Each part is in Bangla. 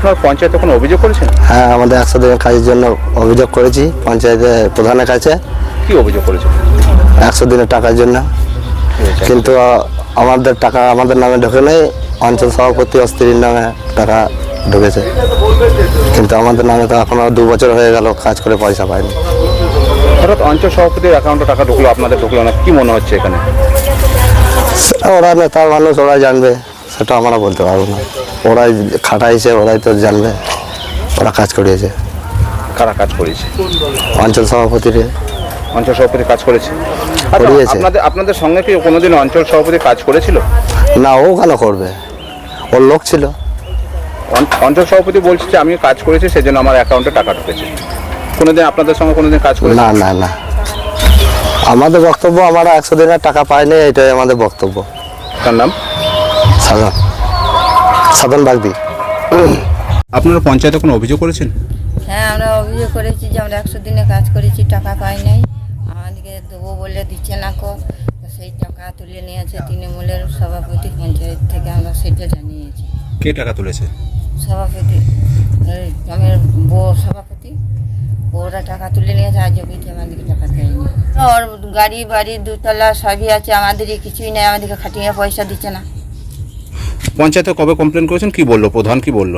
আপনার পঞ্চায়েতে কোনো অভিযোগ করেছেন? হ্যাঁ আমাদের একশো দিনের কাজের জন্য অভিযোগ করেছি পঞ্চায়েতের প্রধানের কাছে। কি অভিযোগ করেছেন? একশো দিনের টাকার জন্য। কিন্তু আমাদের টাকা আমাদের নামে ঢোকে নেই অঞ্চল সভাপতি ও স্ত্রীর নামে টাকা ঢুকেছে। কিন্তু আমাদের নামে তো এখনও দু বছর হয়ে গেল কাজ করে পয়সা পাইনি। হঠাৎ অঞ্চল সভাপতির অ্যাকাউন্টে টাকা ঢুকলো আপনাদের ঢুকলো না কি মনে হচ্ছে এখানে? ওরা নেতা মানুষ ওরাই জানবে। সেটা আমরা বলতে পারব না। ওরাই খাটাইছে ওরাই তো জানবে ওরা কাজ করিয়েছে। কারা কাজ করেছে অঞ্চল সভাপতির। অঞ্চল সভাপতি কাজ করেছে? আচ্ছা, করিয়েছে। আপনাদের আপনাদের সঙ্গে কি কোনোদিন অঞ্চল সভাপতি কাজ করেছিল? না ও কেন করবে? ওর লোক ছিল। অঞ্চল সভাপতি বলছে যে আমি কাজ করেছি সেজন্য আমার অ্যাকাউন্টে টাকা ঢুকেছে। কোনোদিন আপনাদের সঙ্গে কোনোদিন কাজ করেছে না না না। আমাদের বক্তব্য আমরা একশো দিনের টাকা পাইনি এটাই আমাদের বক্তব্য। তার নাম? সাধন সাধন বাগদি। আপনারা পঞ্চায়েতে কোনো অভিযোগ করেছেন? হ্যাঁ আমরা অভিযোগ করেছি যে আমরা একশো দিনে কাজ করেছি টাকা পাই নাই। আমাদেরকে দেবো বলে দিচ্ছে না কো। সেই টাকা তুলে নিয়েছে তৃণমূলের সভাপতি পঞ্চায়েত থেকে আমরা সেটা জানিয়েছি। কে টাকা তুলেছে? সভাপতি এই গ্রামের বউ সভাপতি। ওরা টাকা তুলে নিয়েছে আজ অবধি আমাদেরকে টাকা দেয়নি। ওর গাড়ি বাড়ি দুতলা সবই আছে আমাদেরই কিছুই নেই আমাদেরকে খাটিয়ে পয়সা দিচ্ছে না। পঞ্চায়েতে কবে কমপ্লেন করেছেন? কি বলল? প্রধান কি বলল?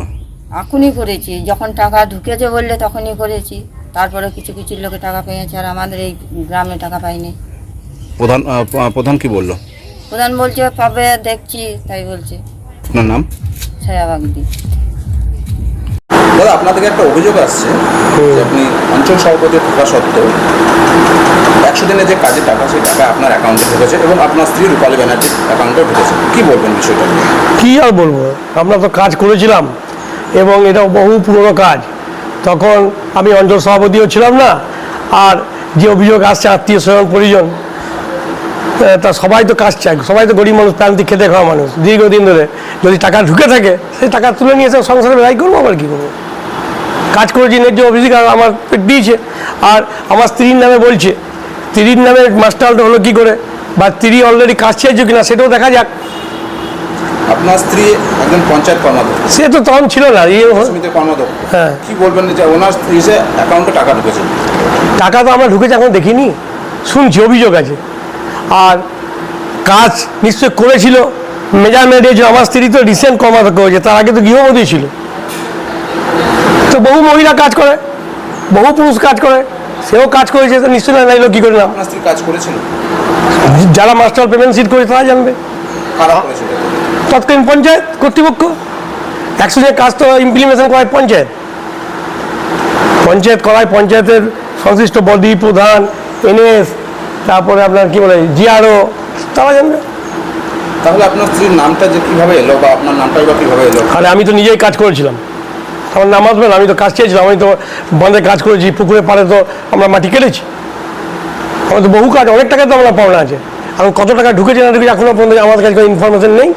এখনই করেছি। যখন টাকা ঢুকেছে বললে তখনই করেছি। তারপরে কিছু কিছু লোকে টাকা পেয়েছে আর আমাদের এই গ্রামে টাকা পাইনি। প্রধান আহ, প্রধান কি বলল? প্রধান বলছে পাবে দেখছি। তাই বলছে। আপনার নাম? ছায়াবাগদি দাদা আপনাদের একটা অভিযোগ আসছে যে আপনি অঞ্চল সভাপতি থাকা সত্ত্বেও একশো দিনের যে কাজের টাকা, সেই টাকা আপনার অ্যাকাউন্টে ঢুকেছে এবং আপনার স্ত্রী রূপালী ব্যানার্জির অ্যাকাউন্টেও ঢুকেছে। কি বলবেন বিষয়টা কি আর বলব? আমরা তো কাজ করেছিলাম এবং এটা বহু পুরনো কাজ। তখন আমি অঞ্চল সভাপতিও ছিলাম না, আর যে অভিযোগ আসছে, আত্মীয় স্বজন, পরিজন তা সবাই তো কাজ চায়। সবাই তো গরিব মানুষ, প্রান্তিক খেতে খাওয়া মানুষ। দীর্ঘদিন ধরে যদি টাকা ঢুকে থাকে, সেই টাকা তুলে নিয়ে এসে সংসারে ব্যয় করব আবার কী করব? কাজ করেছি, ন্যায্য অভিযোগ আমার দিয়েছে, আর আমার স্ত্রীর নামে বলছে স্ত্রীর নামে মাস্টারটা হলো কী করে? বা স্ত্রী অলরেডি কাজ চেয়েছে কিনা সেটাও দেখা যাক। আপনার স্ত্রী একজন পঞ্চায়েত কর্মাধ্যক্ষ। সে তো তখন ছিল না ইয়ে সমিতির হ্যাঁ। কি বলবেন যে ওনার স্ত্রী যে অ্যাকাউন্টে টাকা ঢুকেছে? টাকা তো আমরা ঢুকেছে এখন দেখিনি। শুনছি অভিযোগ আছে। আর কাজ নিশ্চয় করেছিল। মেজারমেন্ট হয়েছিল আমার স্ত্রী তো রিসেন্ট কর্মাধ্যক্ষ হয়েছে তার আগে তো গৃহবধূ ছিল। তো বহু মহিলা কাজ করে বহু পুরুষ কাজ করে। সেও কাজ করেছে তো নিশ্চয় না নাইলো কি করে না? আপনার স্ত্রী কাজ করেছিল। যারা মাস্টার পেমেন্ট সিট করে তারা জানবে। কারা করেছিল? তৎকালীন পঞ্চায়েত কর্তৃপক্ষ। একশো যে কাজ তো ইমপ্লিমেশন করায় পঞ্চায়েত। পঞ্চায়েত করায় পঞ্চায়েতের সংশ্লিষ্ট বডি প্রধান এনএস তারপরে আপনার কি বলে জিআরও তারা জানবে। তাহলে আপনার স্ত্রীর নামটা যে কীভাবে এলো বা আপনার নামটাই বা কীভাবে এলো? আরে আমি তো নিজেই কাজ করেছিলাম। আমার নাম আসবে না, আমি তো কাজ চেয়েছিলাম, আমি তো বন্ধে কাজ করেছি, পুকুরে পাড়ে তো আমরা মাটি কেটেছি। আমার তো বহু কাজ, অনেক টাকা তো আমরা পাওনা আছে। এখন কত টাকা ঢুকেছে না ঢুকেছে এখনও পর্যন্ত আমার কাছে কোনো ইনফরমেশন নেই।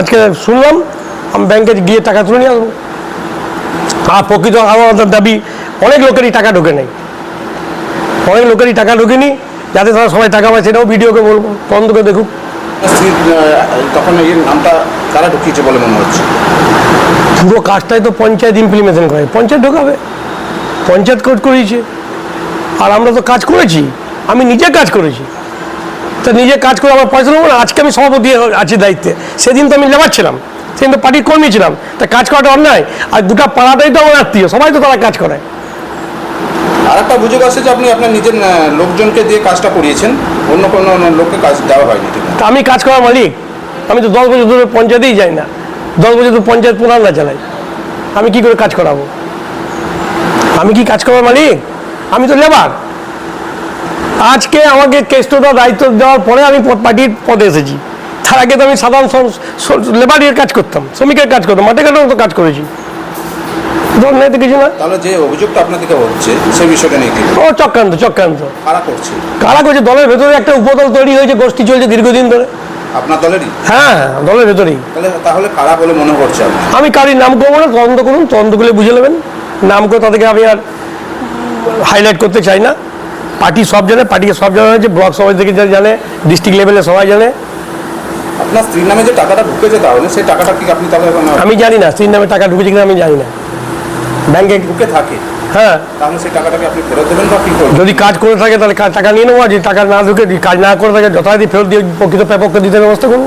আজকে শুনলাম, আমি ব্যাংকে গিয়ে টাকা তুলে নিয়ে আসব। আর প্রকৃত আমাদের দাবি, অনেক লোকেরই টাকা ঢোকে নেই। অনেক লোকেরই টাকা ঢোকেনি, যাতে তারা সবাই টাকা পায়, সেটাও ভিডিওকে বলব তদন্ত করে দেখুক তখন এই নামটা কারা ঢুকিয়েছে বলে মনে হচ্ছে? পুরো কাজটাই তো পঞ্চায়েত ইমপ্লিমেশন করে। পঞ্চায়েত ঢোকাবে। পঞ্চায়েত কোর্ট করিয়েছে। আর আমরা তো কাজ করেছি। আমি নিজে কাজ করেছি। তো নিজে কাজ করে আমার পয়সা নেব না? আজকে আমি সভাপতি আছি দায়িত্বে। সেদিন তো আমি লেবার ছিলাম। সেদিন তো পার্টির কর্মী ছিলাম। তা কাজ করাটা অন্যায়। আর গোটা পাড়াটাই তো আমার আত্মীয়। সবাই তো তারা কাজ করে। আর একটা অভিযোগ আছে যে আপনি আপনার নিজের লোকজনকে দিয়ে কাজটা করিয়েছেন। অন্য কোনো লোককে কাজ দেওয়া হয়নি তা আমি কাজ করার মালিক। আমি তো দশ বছর ধরে পঞ্চায়েতেই যাই না। দশ বছর তো পঞ্চায়েত প্রধানরা চালাই আমি কি করে কাজ করাবো? আমি কি কাজ করার মালিক? আমি তো লেবার। আজকে আমাকে কেষ্টটা দায়িত্ব দেওয়ার পরে আমি পার্টির পদে এসেছি। তার আগে তো আমি সাধারণ লেবারের কাজ করতাম শ্রমিকের কাজ করতাম মাঠে ঘাটেও তো কাজ করেছি। কিছু না। তাহলে যে অভিযোগটা আপনার হচ্ছে সেই বিষয়টা নিয়ে ও চক্রান্ত চক্রান্ত। কারা করছে? কারা করছে? দলের ভেতরে একটা উপদল তৈরি হয়েছে গোষ্ঠী চলছে দীর্ঘদিন ধরে। আপনার দলেরই? হ্যাঁ দলের ভেতরেই। তাহলে কারা বলে মনে করছে আমি কারির নাম করব না তদন্ত করুন তদন্ত করলে বুঝে নেবেন। নাম করে তাদেরকে আমি আর হাইলাইট করতে চাই না। পার্টি সব জানে পার্টিকে সব জানা হয়েছে ব্লক সবাই থেকে জানে ডিস্ট্রিক্ট লেভেলে সবাই জানে। আপনার স্ত্রীর নামে যে টাকাটা ঢুকেছে তাহলে সেই টাকাটা কি আপনি তাহলে আমি জানি না স্ত্রীর নামে টাকা ঢুকেছে কিনা আমি জানি না। ব্যাংকে ঢুকে থাকে। হ্যাঁ। তাহলে সেই টাকাটাকে আপনি ফেরত দেবেন বা কি করবেন? যদি কাজ করে থাকে তাহলে টাকা নিয়ে নেব আর যদি টাকা না ঢুকে কাজ না করে থাকে যথারীতি ফেরত দিয়ে প্রকৃত প্রাপককে দিতে ব্যবস্থা করব।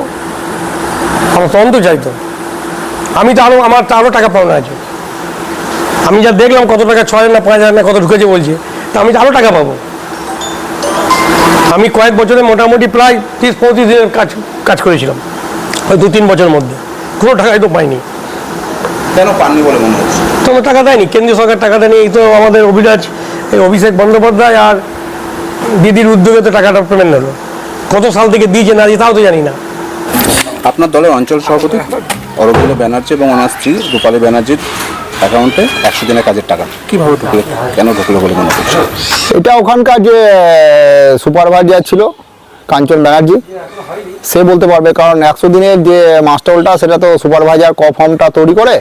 আমার তদন্ত চাই তো আমি তো আরও আমার তো আরও টাকা পাওনা আছে। আমি যা দেখলাম কত টাকা ছয় হাজার না পাঁচ হাজার না কত ঢুকেছে বলছে তা আমি তো আরও টাকা পাবো। আমি কয়েক বছরে মোটামুটি প্রায় তিরিশ পঁয়ত্রিশ দিনের কাজ কাজ করেছিলাম। ওই দু তিন বছরের মধ্যে। কোনো টাকাই তো পাইনি। কেন পাননি বলে মনে হচ্ছে? তো টাকা দেয়নি কেন্দ্রীয় সরকার টাকা দেয়নি এই তো আমাদের অভিরাজ এই অভিষেক বন্দ্যোপাধ্যায় আর দিদির উদ্যোগে তো টাকাটা পেমেন্ট হলো। কত সাল থেকে দিয়েছে না দিয়ে তাও তো জানি না। আপনার দলের অঞ্চল সভাপতি অরবিন্দ ব্যানার্জি এবং ওনার স্ত্রী রূপালী ব্যানার্জির অ্যাকাউন্টে একশো দিনের কাজের টাকা। কীভাবে ঢুকলো কেন ঢুকলো বলে মনে হচ্ছে? এটা ওখানকার যে সুপারভাইজার ছিল কাঞ্চন ব্যানার্জি সে বলতে পারবে কারণ একশো দিনের যে মাস্টারটা সেটা তো সুপারভাইজার ক ফর্মটা তৈরি করে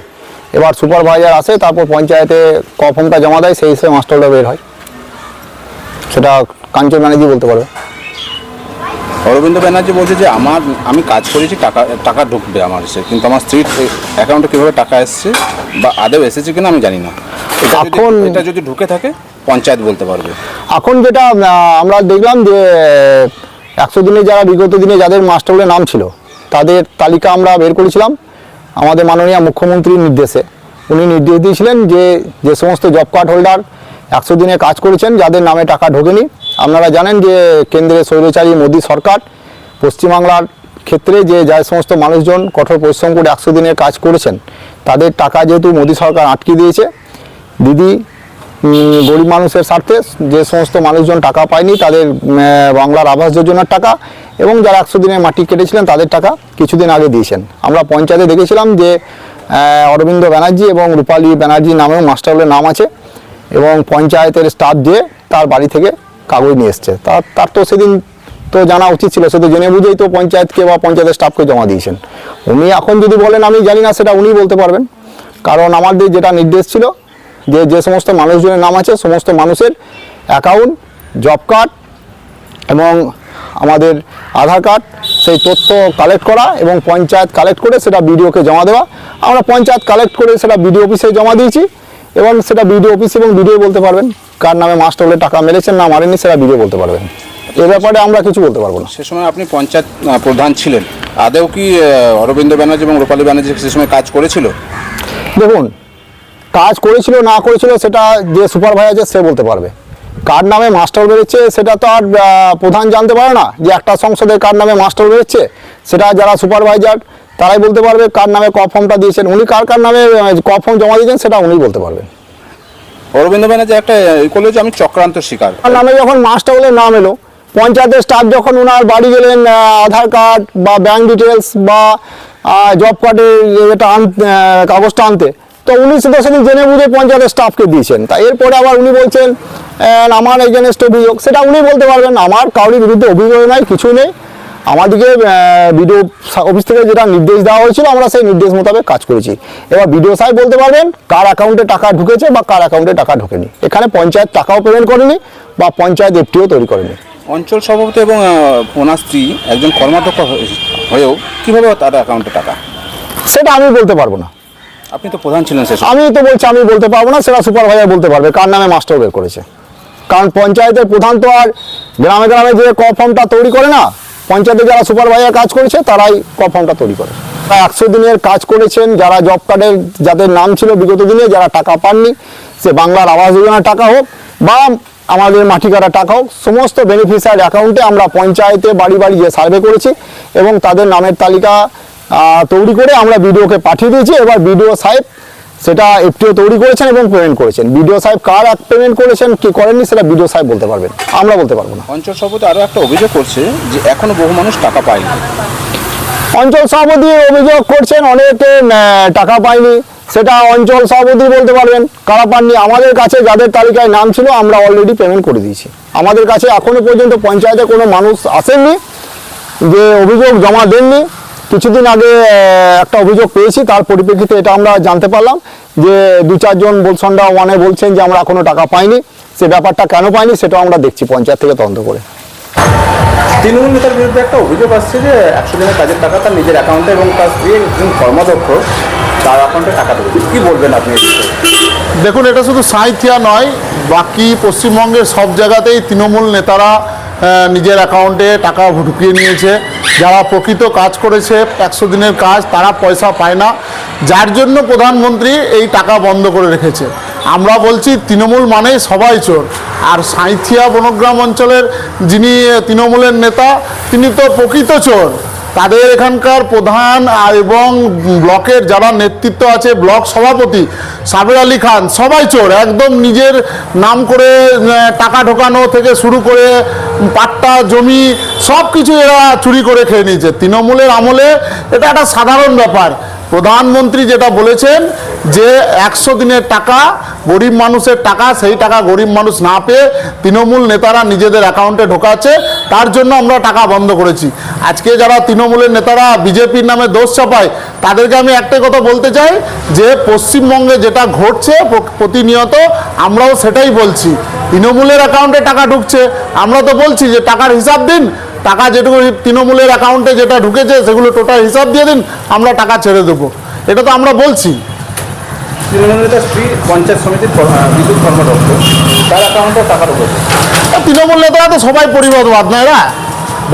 এবার সুপারভাইজার আসে তারপর পঞ্চায়েতে ক ফর্মটা জমা দেয় সেই হিসেবে মাস্টারটা বের হয়। সেটা কাঞ্চন ব্যানার্জি বলতে পারবে। অরবিন্দ ব্যানার্জি বলছে যে আমার আমি কাজ করেছি টাকা টাকা ঢুকবে আমার এসে কিন্তু আমার স্ত্রীর অ্যাকাউন্টে কীভাবে টাকা এসছে বা আদেও এসেছে কিনা আমি জানি না। এখন- এটা যদি ঢুকে থাকে পঞ্চায়েত বলতে পারবে। এখন যেটা আমরা দেখলাম যে একশো দিনে যারা বিগত দিনে যাদের মাস্টারগুলোর নাম ছিল তাদের তালিকা আমরা বের করেছিলাম। আমাদের মাননীয় মুখ্যমন্ত্রীর নির্দেশে। উনি নির্দেশ দিয়েছিলেন যে যে সমস্ত জব কার্ড হোল্ডার একশো দিনে কাজ করেছেন, যাদের নামে টাকা ঢোকেনি। আপনারা জানেন যে কেন্দ্রে স্বৈরচারী মোদী সরকার পশ্চিমবাংলার ক্ষেত্রে যে যে সমস্ত মানুষজন কঠোর পরিশ্রম করে একশো দিনের কাজ করেছেন, তাদের টাকা যেহেতু মোদী সরকার আটকে দিয়েছে, দিদি গরিব মানুষের স্বার্থে যে সমস্ত মানুষজন টাকা পায়নি, তাদের বাংলার আবাস যোজনার টাকা এবং যারা একশো দিনের মাটি কেটেছিলেন, তাদের টাকা কিছুদিন আগে দিয়েছেন। আমরা পঞ্চায়েতে দেখেছিলাম যে অরবিন্দ ব্যানার্জি এবং রূপালী ব্যানার্জি নামেও মাস্টারের নাম আছে এবং পঞ্চায়েতের স্টাফ দিয়ে তার বাড়ি থেকে কাগজ নিয়ে এসছে। তার তার তো সেদিন তো জানা উচিত ছিল, সে তো জেনে বুঝেই তো পঞ্চায়েতকে বা পঞ্চায়েতের স্টাফকে জমা দিয়েছেন। উনি এখন যদি বলেন, আমি জানি না, সেটা উনি বলতে পারবেন। কারণ আমাদের যেটা নির্দেশ ছিল, যে যে সমস্ত মানুষজনের নাম আছে, সমস্ত মানুষের অ্যাকাউন্ট জব কার্ড এবং আমাদের আধার কার্ড সেই তথ্য কালেক্ট করা এবং পঞ্চায়েত কালেক্ট করে সেটা বিডিওকে জমা দেওয়া। আমরা পঞ্চায়েত কালেক্ট করে সেটা বিডিও অফিসে জমা দিয়েছি এবং সেটা বিডিও অফিস এবং বিডিও বলতে পারবেন কার নামে মাস্টার হলে টাকা মেরেছেন না মারেনি সেটা বিডিও বলতে পারবেন। এ ব্যাপারে আমরা কিছু বলতে পারব না। সে সময় আপনি পঞ্চায়েত প্রধান ছিলেন। আদেও কি অরবিন্দ ব্যানার্জি এবং রূপালী ব্যানার্জি সে সময় কাজ করেছিল? দেখুন কাজ করেছিল না করেছিল সেটা যে সুপারভাইজার সে বলতে পারবে। কার নামে মাস্টার বেরোচ্ছে সেটা তো আর প্রধান জানতে পারে না যে একটা সংসদে কার নামে মাস্টার বেরোচ্ছে সেটা যারা সুপারভাইজার তারাই বলতে পারবে কার নামে ক ফর্মটা দিয়েছেন উনি কার কার নামে ক ফর্ম জমা দিয়েছেন সেটা উনি বলতে পারবেন। অরবিন্দ ব্যানার্জি একটা করল যে আমি চক্রান্ত শিকার। নামে যখন মাস্টার বলে নাম এলো পঞ্চায়েতের স্টাফ যখন ওনার বাড়ি গেলেন আধার কার্ড বা ব্যাংক ডিটেলস বা জব কার্ডের এটা আন কাগজটা আনতে তো উনি সেটা সেদিন জেনে বুঝে পঞ্চায়েতের স্টাফকে দিয়েছেন। তা এরপরে আবার উনি বলছেন আমার এগেনস্ট অভিযোগ। সেটা উনি বলতে পারবেন আমার কাউরির বিরুদ্ধে অভিযোগ নাই কিছুই নেই। আমাদেরকে বিডিও অফিস থেকে যেটা নির্দেশ দেওয়া হয়েছিল আমরা সেই নির্দেশ মোতাবেক কাজ করেছি। এবার বিডিও সাহেব বলতে পারবেন কার অ্যাকাউন্টে টাকা ঢুকেছে বা কার অ্যাকাউন্টে টাকা ঢোকেনি। এখানে পঞ্চায়েত টাকাও পেমেন্ট করেনি বা পঞ্চায়েত এফটিও তৈরি করেনি। অঞ্চল সভাপতি এবং ওনার স্ত্রী একজন কর্মাধ্যক্ষ হয়ে- হয়েও কীভাবে তার অ্যাকাউন্টে টাকা? সেটা আমি বলতে পারব না। আপনি তো প্রধান ছিলেন আমি তো বলছি, আমি বলতে পারব না, সেটা সুপারভাইজার বলতে পারবে, কার নামে মাস্টার বের করেছে। কারণ পঞ্চায়েতের প্রধান তো আর গ্রামে গ্রামে যে ক ফর্মটা তৈরি করে না, পঞ্চায়েতে যারা সুপারভাইজার কাজ করেছে, তারাই ক ফর্মটা তৈরি করে। একশো দিনের কাজ করেছেন, যারা জব কার্ডের যাদের নাম ছিল বিগত দিনে, যারা টাকা পাননি, সে বাংলার আবাস যোজনার টাকা হোক, বা আমাদের মাটি কাটা টাকা হোক, সমস্ত বেনিফিশিয়ারি অ্যাকাউন্টে আমরা পঞ্চায়েতে বাড়ি বাড়ি গিয়ে সার্ভে করেছি, এবং তাদের নামের তালিকা তৈরি করে আমরা বিডিওকে পাঠিয়ে দিয়েছি। এবার বিডিও সাহেব সেটা এফটিও তৈরি করেছেন এবং পেমেন্ট করেছেন। বিডিও সাহেব কার এক পেমেন্ট করেছেন কি করেননি সেটা বিডিও সাহেব বলতে পারবেন। আমরা বলতে পারব না। অঞ্চল সভাপতি আরও একটা অভিযোগ করছে যে এখনও বহু মানুষ টাকা পায়নি। অঞ্চল সভাপতি অভিযোগ করছেন অনেকে টাকা পায়নি। সেটা অঞ্চল সভাপতি বলতে পারবেন। কারা পাননি? আমাদের কাছে যাদের তালিকায় নাম ছিল আমরা অলরেডি পেমেন্ট করে দিয়েছি। আমাদের কাছে এখনও পর্যন্ত পঞ্চায়েতে কোনো মানুষ আসেননি যে অভিযোগ জমা দেননি। কিছুদিন আগে একটা অভিযোগ পেয়েছি তার পরিপ্রেক্ষিতে এটা আমরা জানতে পারলাম যে দু চারজন বলসন্ডা ওয়ানে বলছেন যে আমরা এখনও টাকা পাইনি। সে ব্যাপারটা কেন পাইনি সেটাও আমরা দেখছি পঞ্চায়েত থেকে তদন্ত করে। তৃণমূল নেতার বিরুদ্ধে একটা অভিযোগ আসছে যে একশো দিনের কাজের টাকা তার নিজের অ্যাকাউন্টে এবং তার স্ত্রী একজন কর্মদক্ষ তার অ্যাকাউন্টে টাকা ঢুকেছে কী বলবেন আপনি দেখুন এটা শুধু সাঁইথিয়া নয় বাকি পশ্চিমবঙ্গের সব জায়গাতেই তৃণমূল নেতারা নিজের অ্যাকাউন্টে টাকা ঢুকিয়ে নিয়েছে। যারা প্রকৃত কাজ করেছে, একশো দিনের কাজ, তারা পয়সা পায় না। যার জন্য প্রধানমন্ত্রী এই টাকা বন্ধ করে রেখেছে। আমরা বলছি, তৃণমূল মানে সবাই চোর। আর সাঁথিয়া বনগ্রাম অঞ্চলের যিনি, তৃণমূলের নেতা, তিনি তো প্রকৃত চোর। তাদের এখানকার প্রধান এবং ব্লকের যারা নেতৃত্ব আছে, ব্লক সভাপতি, সাবের আলী খান, সবাই চোর, একদম নিজের নাম করে টাকা ঢোকানো থেকে শুরু করে, পাট্টা, জমি সব কিছু এরা চুরি করে খেয়ে নিয়েছে। তৃণমূলের আমলে এটা একটা সাধারণ ব্যাপার। প্রধানমন্ত্রী যেটা বলেছেন যে একশো দিনের টাকা গরিব মানুষের টাকা, সেই টাকা গরিব মানুষ না পেয়ে তৃণমূল নেতারা নিজেদের অ্যাকাউন্টে ঢোকাচ্ছে, তার জন্য আমরা টাকা বন্ধ করেছি। আজকে যারা তৃণমূলের নেতারা বিজেপির নামে দোষ চাপায়, তাদেরকে আমি একটাই কথা বলতে চাই, যে পশ্চিমবঙ্গে যেটা ঘটছে প্রতিনিয়ত, আমরাও সেটাই বলছি। তৃণমূলের অ্যাকাউন্টে টাকা ঢুকছে, আমরা তো বলছি যে টাকার হিসাব দিন, টাকা যেটুকু তৃণমূলের অ্যাকাউন্টে যেটা ঢুকেছে, সেগুলো টোটাল হিসাব দিয়ে দিন, আমরা টাকা ছেড়ে দেবো। এটা তো আমরা বলছি। তৃণমূল স্ত্রী পঞ্চায়েত সমিতির বিদ্যুৎ কর্মদক্ষ তার অ্যাকাউন্টে টাকা ঢুকেছে তৃণমূল নেতারা তো সবাই পরিবারবাদ না এরা?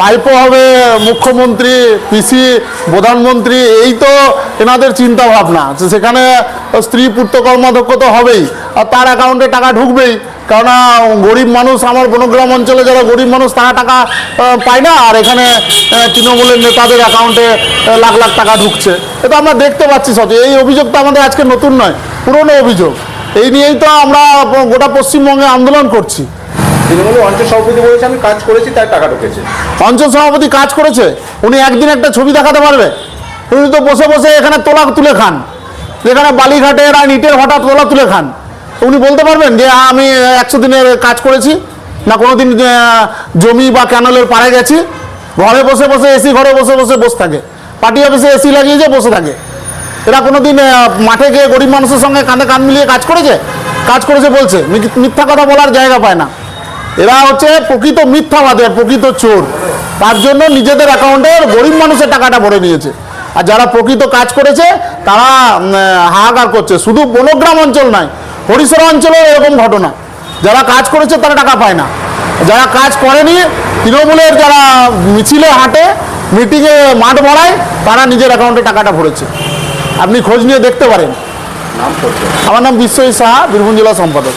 বাইপ হবে, মুখ্যমন্ত্রী, পিসি, প্রধানমন্ত্রী, এই তো এনাদের চিন্তা ভাবনা সেখানে স্ত্রী পুত্র কর্মাধ্যক্ষ তো হবেই, আর তার অ্যাকাউন্টে টাকা ঢুকবেই। কেননা গরিব মানুষ আমার বনগ্রাম অঞ্চলে যারা গরিব মানুষ তারা টাকা পায় না। আর এখানে তৃণমূলের নেতাদের অ্যাকাউন্টে লাখ লাখ টাকা ঢুকছে। এটা আমরা দেখতে পাচ্ছি সত্যি এই অভিযোগ তো আমাদের আজকে নতুন নয় পুরনো অভিযোগ। এই নিয়েই তো আমরা গোটা পশ্চিমবঙ্গে আন্দোলন করছি। তৃণমূলের অঞ্চল সভাপতি বলেছে আমি কাজ করেছি তার টাকা ঢুকেছে। অঞ্চল সভাপতি কাজ করেছে? উনি একদিন একটা ছবি দেখাতে পারবে? উনি তো বসে বসে এখানে তোলা তুলে খান। যেখানে বালিঘাটের আর ইটের ভাটা তোলা তুলে খান। উনি বলতে পারবেন যে "হ্যাঁ, আমি একশো দিনের কাজ করেছি না কোনো দিন জমি বা ক্যানেলের পাড়ে গেছি। ঘরে বসে বসে এসি ঘরে বসে বসে বসে থাকে। পার্টি অফিসে এসি লাগিয়েছে বসে থাকে। এরা কোনো দিন মাঠে গিয়ে গরিব মানুষের সঙ্গে কাঁধে কান মিলিয়ে কাজ করেছে? কাজ করেছে বলছে। মিথ্যা কথা বলার জায়গা পায় না। এরা হচ্ছে প্রকৃত মিথ্যাবাদী আর প্রকৃত চোর। তার জন্য নিজেদের অ্যাকাউন্টে গরিব মানুষের টাকাটা ভরে নিয়েছে। আর যারা প্রকৃত কাজ করেছে তারা হাহাকার করছে। শুধু বনগ্রাম অঞ্চল নয় হরিশরা অঞ্চলেও এরকম ঘটনা। যারা কাজ করেছে তারা টাকা পায় না। যারা কাজ করেনি তৃণমূলের যারা মিছিলে হাঁটে মিটিংয়ে মাঠ ভরায় তারা নিজের অ্যাকাউন্টে টাকাটা ভরেছে। আপনি খোঁজ নিয়ে দেখতে পারেন। নাম আমার নাম বিশ্বজিৎ সাহা বীরভূম জেলা সম্পাদক।